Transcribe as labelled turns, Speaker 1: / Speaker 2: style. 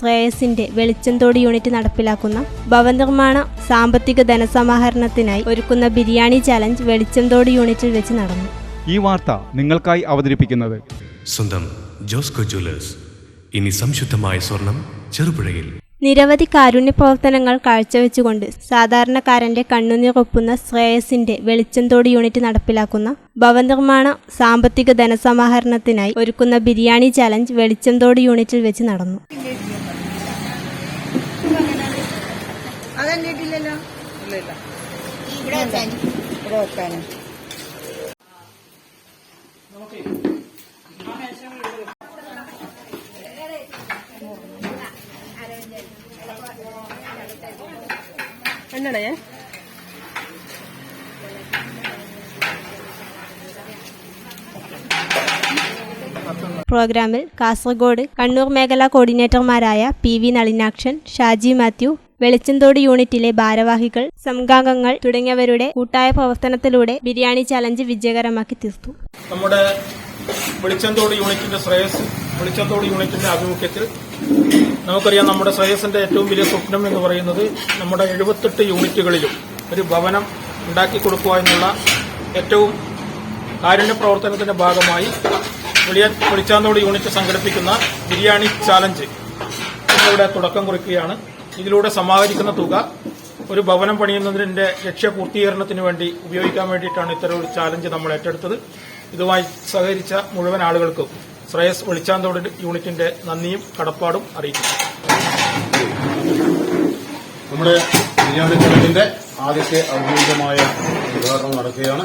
Speaker 1: ശ്രേയസിന്റെ വെളിച്ചംതോട് unit നടപ്പിലാക്കുന്ന ഭവനിർമ്മാണ സാമ്പത്തിക ധനസമാഹരണത്തിനായി ഒരുക്കുന്ന ബിരിയാണി ചലഞ്ച് വെളിച്ചംതോട് യൂണിറ്റിൽ വെച്ച് നടന്നു.
Speaker 2: ഈ വാർത്ത നിങ്ങൾക്കായി അവതരിപ്പിക്കുന്നത്.
Speaker 3: സ്വന്തം ജോസ്കോ ജ്വല്ലേഴ്സ്. ഇനി സംശുദ്ധമായ സ്വർണം ചെറുപുഴയിൽ.
Speaker 1: നിരവധി കാരുണ്യ പ്രവർത്തനങ്ങൾ കാഴ്ചവെച്ചുകൊണ്ട് സാധാരണക്കാരന്റെ കണ്ണുനീറൊപ്പുന്ന ശ്രേയസിന്റെ വെളിച്ചംതോട് യൂണിറ്റ് നടപ്പിലാക്കുന്ന ഭവനിർമ്മാണ സാമ്പത്തിക ധനസമാഹരണത്തിനായി ഒരുക്കുന്ന ബിരിയാണി ചലഞ്ച് വെളിച്ചംതോട് യൂണിറ്റിൽ വെച്ച് നടന്നു.
Speaker 4: അതെന്നിട്ടില്ലല്ലോ ഇല്ല ഇവിടെ വെക്കാനും എന്നാണേ
Speaker 1: പ്രോഗ്രാമിൽ കാസർഗോഡ് കണ്ണൂർ മേഖലാ കോർഡിനേറ്റർമാരായ പി വി നളിനാക്ഷൻ ഷാജി മാത്യു വെളിച്ചന്തോട് യൂണിറ്റിലെ ഭാരവാഹികൾ സംഘാംഗങ്ങൾ തുടങ്ങിയവരുടെ കൂട്ടായ പ്രവർത്തനത്തിലൂടെ ബിരിയാണി ചലഞ്ച് വിജയകരമാക്കി തീർത്തു.
Speaker 5: നമ്മുടെ വെളിച്ചന്തോട് യൂണിറ്റിന്റെ ശ്രേയസ് വെളിച്ചന്തോട് യൂണിറ്റിന്റെ ആഭിമുഖ്യത്തിൽ നമുക്കറിയാം നമ്മുടെ ശ്രേയസിന്റെ ഏറ്റവും വലിയ സ്വപ്നം എന്ന് പറയുന്നത് നമ്മുടെ എഴുപത്തെട്ട് യൂണിറ്റുകളിലും ഒരു ഭവനം ഉണ്ടാക്കി കൊടുക്കുക എന്നുള്ള ഏറ്റവും കാരുണ്യ പ്രവർത്തനത്തിന്റെ ഭാഗമായി വെളിച്ചാന്തോട് യൂണിറ്റ് സംഘടിപ്പിക്കുന്ന ബിരിയാണി ചാലഞ്ച് ഇന്നിവിടെ തുടക്കം കുറിക്കുകയാണ്. ഇതിലൂടെ സമാഹരിക്കുന്ന തുക ഒരു ഭവനം പണിയുന്നതിന്റെ ലക്ഷ്യപൂർത്തീകരണത്തിന് വേണ്ടി ഉപയോഗിക്കാൻ വേണ്ടിയിട്ടാണ് ഇത്തരം ഒരു ചാലഞ്ച് നമ്മൾ ഏറ്റെടുത്തത്. ഇതുമായി സഹകരിച്ച മുഴുവൻ ആളുകൾക്കും ശ്രേയസ് വെളിച്ചാന്തോട് യൂണിറ്റിന്റെ നന്ദിയും കടപ്പാടും അറിയിക്കുന്നു.
Speaker 6: നമ്മുടെ ആദ്യത്തെ ഔദ്യോഗികമായ ഉദ്ഘാടനം നടക്കുകയാണ്.